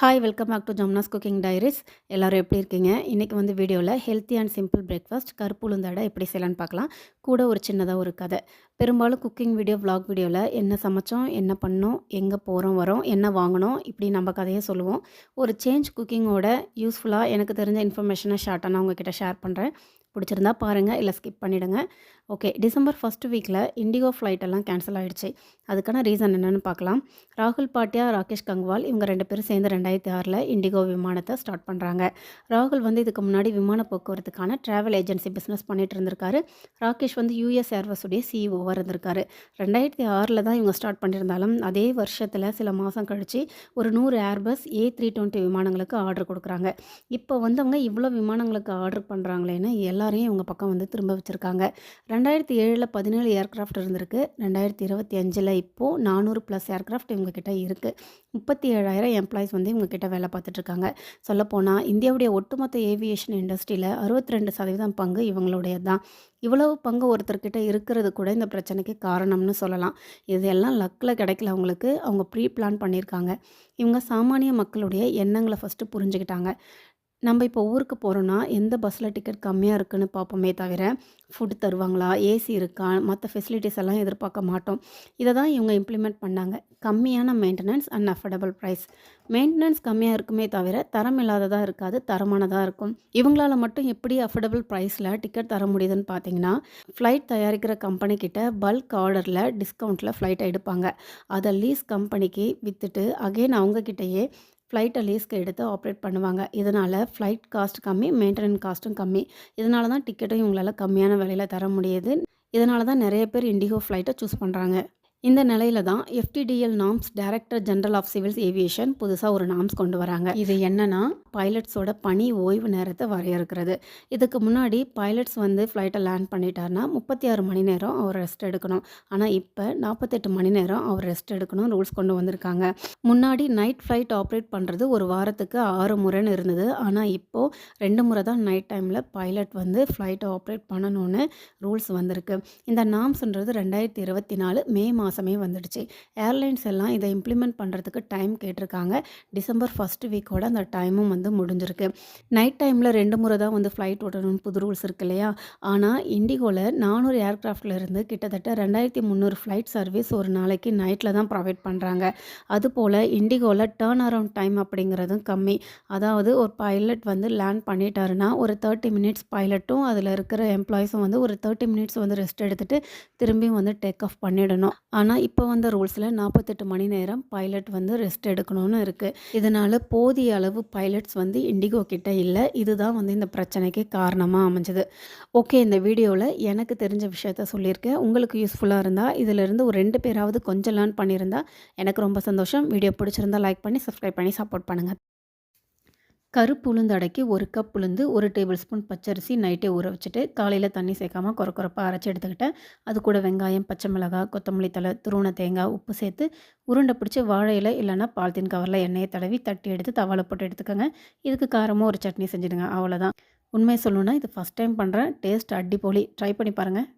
Hi welcome back to Jamna's cooking diaries எல்லோரும் எப்படி இருக்கீங்க? இன்றைக்கி வந்து வீடியோவில் ஹெல்த்தி அண்ட் சிம்பிள் பிரேக்ஃபாஸ்ட் கருப்புளுந்தடை எப்படி செய்யலான்னு பார்க்கலாம். கூட ஒரு சின்னதாக ஒரு கதை. பெரும்பாலும் குக்கிங் வீடியோ விளாக் வீடியோவில் என்ன சமைச்சோம் என்ன பண்ணோம் எங்கே போகிறோம் வரோம் என்ன வாங்கினோம் இப்படி நம்ம கதையை சொல்லுவோம். ஒரு சேஞ்ச் குக்கிங்கோட யூஸ்ஃபுல்லாக எனக்கு தெரிஞ்ச இன்ஃபர்மேஷனை ஷார்ட்டாக நான் உங்ககிட்ட ஷேர் பண்ணுறேன் பிடிச்சிருந்தா பாருங்கள் இல்லை ஸ்கிப் பண்ணிவிடுங்க ஓகே டிசம்பர் ஃபஸ்ட் வீக்கில் இண்டிகோ ஃப்ளைட் எல்லாம் கேன்சல் ஆகிடுச்சு அதுக்கான ரீசன் என்னென்னு பார்க்கலாம். ராகுல் பாட்டியா ராகேஷ் கங்வால் இவங்க ரெண்டு பேரும் சேர்ந்து ரெண்டாயிரத்தி ஆறில் இண்டிகோ விமானத்தை ஸ்டார்ட் பண்ணுறாங்க ராகுல் வந்து இதுக்கு முன்னாடி விமான போக்குவரத்துக்கான ட்ராவல் ஏஜென்சி பிஸ்னஸ் பண்ணிகிட்டு இருந்திருக்காரு. ராகேஷ் வந்து யூஎஸ் ஏர்வஸுடைய சிஇஓவாக இருந்திருக்காரு. ரெண்டாயிரத்தி ஆறில் தான் இவங்க ஸ்டார்ட் பண்ணியிருந்தாலும் அதே வருஷத்தில் சில மாதம் கழித்து ஒரு நூறு ஏர்பஸ் ஏ த்ரீ டுவெண்ட்டி விமானங்களுக்கு ஆர்டர் கொடுக்குறாங்க. இப்போ வந்தவங்க இவ்வளோ விமானங்களுக்கு ஆர்டர் பண்ணுறாங்களேன்னு எல்லா எல்லாரையும் இவங்க பக்கம் வந்து திரும்ப வச்சுருக்காங்க. ரெண்டாயிரத்தி ஏழில் பதினேழு ஏர்க்ராஃப்ட் இருந்திருக்கு. ரெண்டாயிரத்தி இருபத்தி அஞ்சில் இப்போது நானூறு ப்ளஸ் ஏர்க்ராஃப்ட் இவங்கக்கிட்ட இருக்குது முப்பத்தி ஏழாயிரம் எம்ப்ளாயிஸ் வந்து இவங்கக்கிட்ட வேலை பார்த்துட்ருக்காங்க. சொல்லப்போனால் இந்தியாவுடைய ஒட்டுமொத்த ஏவியேஷன் இண்டஸ்ட்ரியில் அறுபத்தி ரெண்டு சதவீதம் பங்கு இவங்களுடையது தான் இவ்வளவு பங்கு ஒருத்தர்கிட்ட இருக்கிறது கூட இந்த பிரச்சனைக்கு காரணம்னு சொல்லலாம். இது எல்லாம் லக்கில் கிடைக்கல அவங்களுக்கு. அவங்க ப்ரீ பிளான் பண்ணியிருக்காங்க. இவங்க சாமானிய மக்களுடைய எண்ணங்களை ஃபஸ்ட்டு புரிஞ்சுக்கிட்டாங்க. நம்ம இப்போ ஊருக்கு போகிறோன்னா எந்த பஸ்ஸில் டிக்கெட் கம்மியாக இருக்குன்னு பார்ப்போமே தவிர ஃபுட் தருவாங்களா ஏசி இருக்கா மற்ற ஃபெசிலிட்டிஸ் எல்லாம் எதிர்பார்க்க மாட்டோம். இதை தான் இவங்க இம்ப்ளிமெண்ட் பண்ணாங்க. கம்மியான maintenance and affordable price maintenance கம்மியாக இருக்குமே தவிர தரம் இல்லாததாக இருக்காது தரமானதாக இருக்கும். இவங்களால மட்டும் எப்படி அஃபோர்டபுள் ப்ரைஸில் டிக்கெட் தர முடியுதுன்னு பார்த்தீங்கன்னா ஃப்ளைட் தயாரிக்கிற கம்பெனி கிட்ட பல்க் ஆர்டரில் டிஸ்கவுண்ட்டில் ஃப்ளைட் எடுப்பாங்க. அதை லீஸ் கம்பெனிக்கு விற்றுட்டு அகெயின் அவங்கக்கிட்டேயே ஃப்ளைட்டை லீஸ்க்கு எடுத்து ஆப்ரேட் பண்ணுவாங்க. இதனால் ஃப்ளைட் காஸ்ட் கம்மி மெயின்டெனன்ஸ் காஸ்ட்டும் கம்மி. இதனால தான் டிக்கெட்டும் இவங்களால் கம்மியான விலையில் தர முடியுது. இதனால தான் நிறைய பேர் இண்டிகோ ஃப்ளைட்டை சூஸ் பண்ணுறாங்க இந்த நிலையில தான் FDTL norms director general of civils aviation புதுசாக ஒரு நாம்ஸ் கொண்டு வராங்க. இது என்னன்னா பைலட்ஸோட பணி ஓய்வு நேரத்தை வரையறுக்கிறது. இதுக்கு முன்னாடி பைலட்ஸ் வந்து ஃப்ளைட்டை லேண்ட் பண்ணிட்டாருன்னா முப்பத்தி ஆறு மணி நேரம் அவர் ரெஸ்ட் எடுக்கணும். ஆனால் இப்போ நாற்பத்தெட்டு மணி நேரம் அவர் ரெஸ்ட் எடுக்கணும் ரூல்ஸ் கொண்டு வந்திருக்காங்க. முன்னாடி நைட் ஃப்ளைட் ஆப்ரேட் பண்ணுறது ஒரு வாரத்துக்கு ஆறு முறைன்னு இருந்தது. ஆனால் இப்போது ரெண்டு முறை தான் நைட் டைமில் பைலட் வந்து ஃப்ளைட்டை ஆப்ரேட் பண்ணணும்னு ரூல்ஸ் வந்திருக்கு. இந்த நாம்ஸ்ன்றது ரெண்டாயிரத்தி இருபத்தி நாலு மே மாதம் வந்துடுச்சு. ஏர்லைன்ஸ் எல்லாம் இதை இம்ப்ளிமெண்ட் பண்ணுறதுக்கு டைம் கேட்டிருக்காங்க. டிசம்பர் ஃபஸ்ட் வீக்கோட அந்த டைமும் வந்து முடிஞ்சிருக்கு. நைட் டைமில் ரெண்டு முறை தான் வந்து ஃப்ளைட் ஓட்டணும்னு புது ரூல்ஸ் இருக்கு இல்லையா? ஆனால் இண்டிகோவில் நானூறு ஏர்க்ராஃப்டில் இருந்து கிட்டத்தட்ட ரெண்டாயிரத்தி முந்நூறு ஃப்ளைட் சர்வீஸ் ஒரு நாளைக்கு நைட்டில் தான் ப்ரொவைட் பண்ணுறாங்க அதுபோல் இண்டிகோவில் டேர்ன் அரவுண்ட் டைம் அப்படிங்கிறதும் கம்மி. அதாவது ஒரு பைலட் வந்து லேண்ட் பண்ணிட்டாருன்னா ஒரு தேர்ட்டி மினிட்ஸ் பைலட்டும் அதில் இருக்கிற எம்ப்ளாயிஸும் வந்து ஒரு தேர்ட்டி மினிட்ஸ் வந்து ரெஸ்ட் எடுத்துகிட்டு திரும்பியும் வந்து டேக் ஆஃப் பண்ணிடணும். ஆனால் இப்போ வந்த ரூல்ஸில் நாற்பத்தெட்டு மணி நேரம் பைலட் வந்து ரெஸ்ட் எடுக்கணும்னு இருக்குது இதனால் போதிய அளவு பைலட்ஸ் வந்து இண்டிகோ கிட்ட இல்லை. இதுதான் வந்து இந்த பிரச்சனைக்கு காரணமாக அமைஞ்சது. ஓகே இந்த வீடியோவில் எனக்கு தெரிஞ்ச விஷயத்த சொல்லியிருக்கேன். உங்களுக்கு யூஸ்ஃபுல்லாக இருந்தால் இதிலிருந்து ஒரு ரெண்டு பேராவது கொஞ்சம் லேர்ன் பண்ணியிருந்தால் எனக்கு ரொம்ப சந்தோஷம். வீடியோ பிடிச்சிருந்தா லைக் பண்ணி சப்ஸ்கிரைப் பண்ணி சப்போர்ட் பண்ணுங்கள் கருப்பு உளுந்து அடைக்கி ஒரு கப் உளுந்து ஒரு டேபிள் ஸ்பூன் பச்சரிசி நைட்டே ஊற வச்சுட்டு காலையில் தண்ணி சேர்க்காமல் குறை குறைப்பாக அரைச்சி எடுத்துக்கிட்டேன். அது கூட வெங்காயம் பச்சை மிளகாய் கொத்தமல்லி தலை துருவண தேங்காய் உப்பு சேர்த்து உருண்டை பிடிச்சி வாழையில் இல்லைன்னா பால்தீன் கவரில் எண்ணெயை தடவி தட்டி எடுத்து தவாலை போட்டு எடுத்துக்கோங்க. இதுக்கு காரமும் ஒரு சட்னி செஞ்சுடுங்க. அவ்வளோதான் உண்மையை சொல்லணுன்னா இது ஃபஸ்ட் டைம் பண்ணுறேன் டேஸ்ட் அடிப்பொலி ட்ரை பண்ணி பாருங்கள்